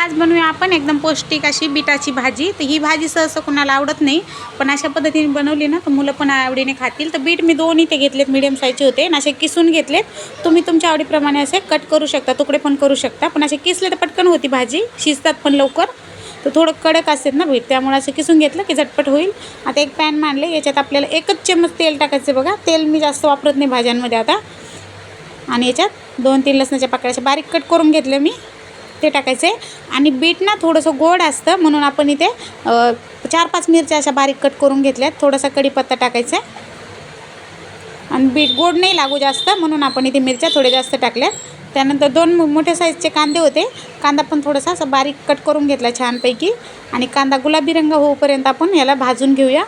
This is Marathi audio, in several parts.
आज बनवूया आपण एकदम पौष्टिक अशी बिटाची भाजी. तर ही भाजी सहसा कुणाला आवडत नाही पण अशा पद्धतीने बनवली ना तर मुलं पण आवडीने खातील. तर बीट मी दोन इथे घेतलेत मिडियम साईजचे होते. आणि असे किसून घेतलेत. तुम्ही तुमच्या आवडीप्रमाणे असे कट करू शकता तुकडे पण करू शकता. पण असे किसले तर पटकन होती भाजी शिजतात पण लवकर. तर थोडं कडक असतात ना बीट त्यामुळे असं किसून घेतलं की झटपट होईल. आता एक पॅन मांडले याच्यात आपल्याला एकच चम्मच तेल टाकायचं बघा. तेल मी जास्त वापरत नाही भाज्यांमध्ये आता. आणि याच्यात दोन तीन लसणाच्या पाकळ्या अशा बारीक कट करून घेतलं मी. ते टाकायचं. आहे आणि बीट ना थोडंसं गोड असतं म्हणून आपण इथे चार पाच मिरच्या अशा बारीक कट करून घेतल्यात. थोडासा कढीपत्ता टाकायचा. आहे आणि बीट गोड नाही लागू जास्त म्हणून आपण इथे मिरच्या थोड्या जास्त टाकल्यात. त्यानंतर दोन मो- मोठ्या साईजचे कांदे होते. कांदा पण थोडासा असा बारीक कट करून घेतला छानपैकी. आणि कांदा गुलाबी रंग होईपर्यंत आपण याला भाजून घेऊया.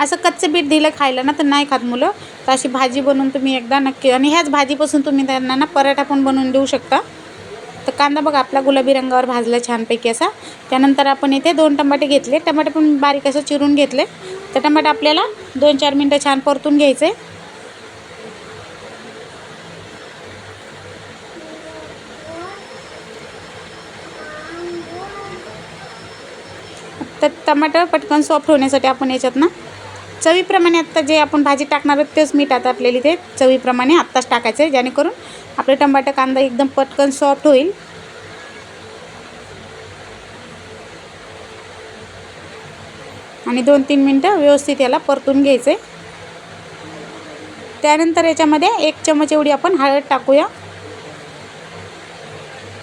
असं कच्चं बीट दिलं खायला ना तर नाही खात मुलं. तर अशी भाजी बनवून तुम्ही एकदा नक्की आणि ह्याच भाजीपासून तुम्ही त्यांना ना पराठा पण बनवून देऊ शकता. तर कांदा बघा आपला गुलाबी रंगावर भाजला छानपैकी असा. त्यानंतर आपण इथे दोन टमाटे घेतले. टमाटे पण बारीक असं चिरून घेतले. तर टमाटे आपल्याला दोन चार मिनटं छान परतून घ्यायचे. तर टमाटर पटकन सॉफ्ट होण्यासाठी आपण याच्यात ना चवीप्रमाणे आत्ता जे आपण भाजी टाकणार आहोत तेच मीठ आता आपल्याला इथे चवीप्रमाणे आत्ताच टाकायचं आहे जेणेकरून आपले टमाटर कांदा एकदम पटकन सॉफ्ट होईल. आणि दोन तीन मिनटं व्यवस्थित याला परतून घ्यायचं. आहे त्यानंतर याच्यामध्ये एक चमच एवढी आपण हळद टाकूया.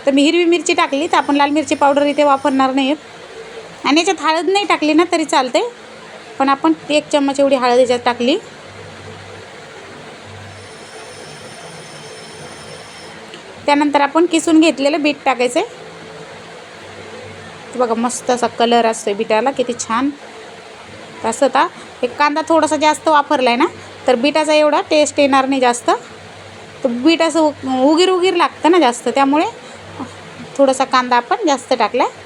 तर मी हिरवी मिरची टाकली तर आपण लाल मिरची पावडर इथे वापरणार नाही आणि याच्यात हळद नाही टाकली ना तरी चालते पण आपण एक चम्मच एवढी हळद याच्यात टाकली. त्यानंतर आपण किसून घेतलेलं बीट टाकायचं आहे बघा मस्त असा कलर असतो बिटाला किती छान. तसं आता एक कांदा थोडासा जास्त वापरला आहे ना तर बिटाचा एवढा टेस्ट येणार नाही जास्त. तर बीट असं उ- उगीर उगीर लागतं ना जास्त त्यामुळे थोडासा कांदा आपण जास्त टाकला आहे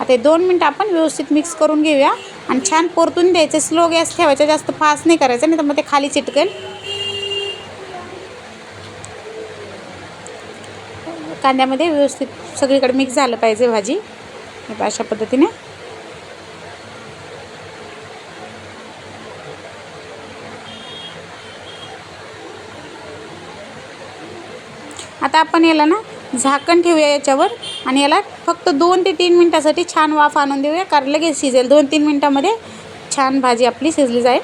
आता दोन मिनटं आपण व्यवस्थित मिक्स करून घेऊया. आणि छान परतून द्यायचे. स्लो गॅस ठेवायचा जास्त फास्ट नाही करायचं नाही तर मग ते खाली चिटकेल. कांद्यामध्ये व्यवस्थित सगळीकडे मिक्स झालं पाहिजे भाजी. अशा पद्धतीने. आता आपण याला ना झाकण ठेवूया याच्यावर. आणि याला फक्त दोन ते तीन मिनटासाठी छान वाफ आणून देऊया कारण लगेच शिजेल. दोन तीन मिनटामध्ये छान भाजी आपली शिजली जाईल.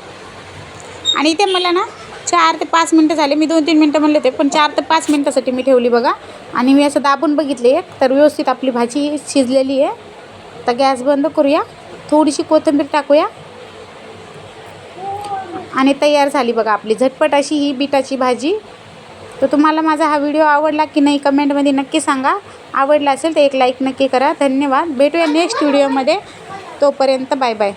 आणि इथे मला ना चार ते पाच मिनटं झाले. मी दोन तीन मिनटं म्हणले होते पण चार ते पाच मिनटासाठी मी ठेवली बघा. आणि मी असं दाबून बघितले एक तर व्यवस्थित आपली भाजी शिजलेली आहे. तर गॅस बंद करूया. थोडीशी कोथिंबीर टाकूया. आणि तयार झाली बघा आपली. झटपट अशी ही बिटाची भाजी. तर तुम्हाला माझा हा व्हिडिओ आवडला की नाही कमेंटमध्ये नक्की सांगा. आवडला असेल तर एक लाईक नक्की करा. धन्यवाद. भेटूया नेक्स्ट व्हिडिओमध्ये तोपर्यंत बाय बाय